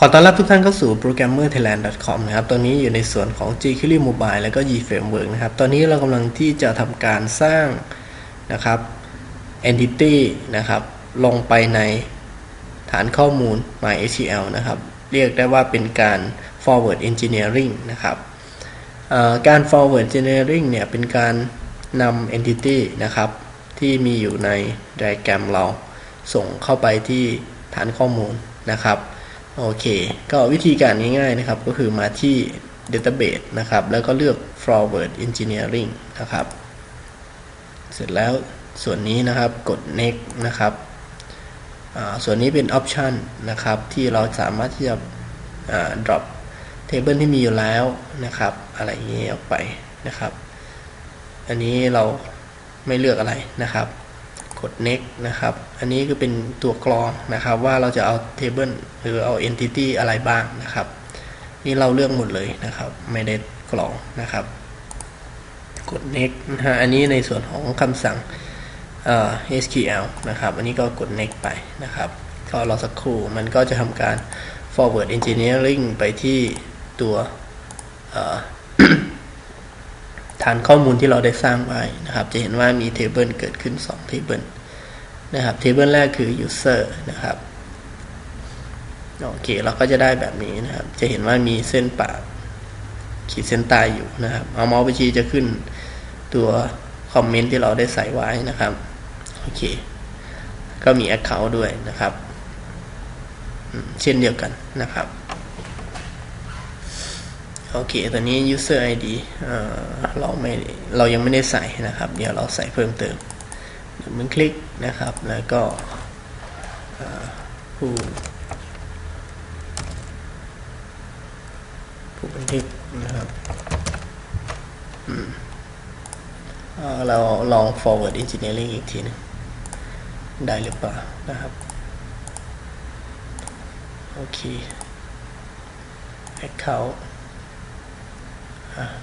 ขอต้อนรับทุกท่านเข้าสู่ programmerthailand.com นะครับ ตอนนี้อยู่ในส่วนของ jQuery Mobile แล้วก็ Framework นะครับ ตอนนี้เรากำลังที่จะทำการสร้างนะครับ entity นะครับ ลงไปในฐานข้อมูล MySQL นะครับ เรียกได้ว่าเป็นการ forward engineering นะครับการ forward engineering เนี่ย เป็นการนำ entity นะครับ ที่มีอยู่ใน diagram เราส่งเข้าไปที่ฐานข้อมูลนะครับ โอเค ก็วิธีการง่ายๆนะครับ ก็คือมาที่ database นะครับ แล้วก็เลือก forward engineering นะครับ เสร็จแล้วส่วนนี้นะครับกด next นะครับ ส่วนนี้เป็น option นะครับ ที่เราสามารถที่จะ drop table ที่มีอยู่แล้วนะครับ อะไรอย่างนี้ออกไปนะครับ อันนี้เราไม่เลือกอะไรนะครับ กด next นะครับ อันนี้ก็เป็นตัวกรองนะครับว่าเราจะเอา table หรือเอา entity อะไรบ้างนะครับ นี่เราเลือกหมดเลยนะครับ ไม่ได้กรองนะครับ กด next นะฮะอันนี้ในส่วนของคำสั่งเอ่อ SQL นะครับ อันนี้ก็กด next ไปนะครับ ก็รอสักครู่มันก็จะทำการ forward engineering ไปที่ตัวเอ่อ ฐานข้อมูลที่เราได้สร้างไว้นะครับ จะเห็นว่ามีเทเบิลเกิดขึ้น2เทเบิลนะครับเทเบิลแรกคือ user นะครับโอเคเราก็จะได้แบบนี้นะครับ จะเห็นว่ามีเส้นปะขีดเส้นใต้อยู่นะครับ เอาเมาส์ไปชี้จะขึ้นตัวคอมเมนต์ที่เราได้ใส่ไว้นะครับโอเค ก็มี Account ด้วยนะครับ เช่นเดียวกันนะครับ โอเค ตอนนี้ user ID เอ่อเราไม่ เรายังไม่ได้ใส่นะครับ เดี๋ยวเราใส่เพิ่มเติมเดี๋ยวมันคลิกนะครับ แล้วก็ผู้ผู้บันทึกนะครับเราลอง forward engineering อีกทีหนึงได้หรือเปล่านะครับ โอเค account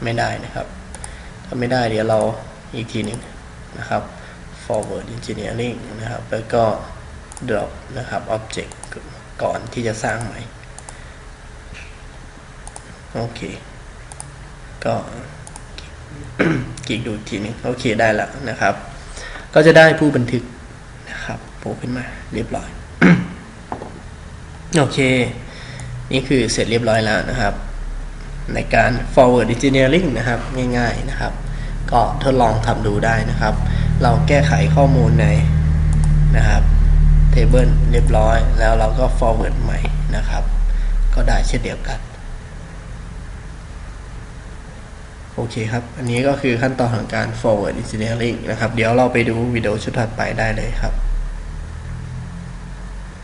ไม่ได้นะครับ ถ้าไม่ได้เดี๋ยวเราอีกทีหนึ่งนะครับ forward engineering นะครับ แล้วก็ drop นะครับ object ก่อนที่จะสร้างใหม่ โอเค ก็คลิกดูทีหนึงโอเคได้แล้วนะครับ ก็จะได้ผู้บันทึกนะครับโผล่ขึ้นมาเรียบร้อย โอเค นี่คือเสร็จเรียบร้อยแล้วนะครับ ในการ forward engineering นะครับ ง่ายๆนะครับ ก็ทดลองทำดูได้นะครับ เราแก้ไขข้อมูลในนะครับ table เรียบร้อย แล้วเราก็ forward ใหม่นะครับ ก็ได้เช่นเดียวกัน โอเคครับ อันนี้ก็คือขั้นตอนของการ forward engineering นะครับ เดี๋ยวเราไปดูวิดีโอชุดถัดไปได้เลยครับ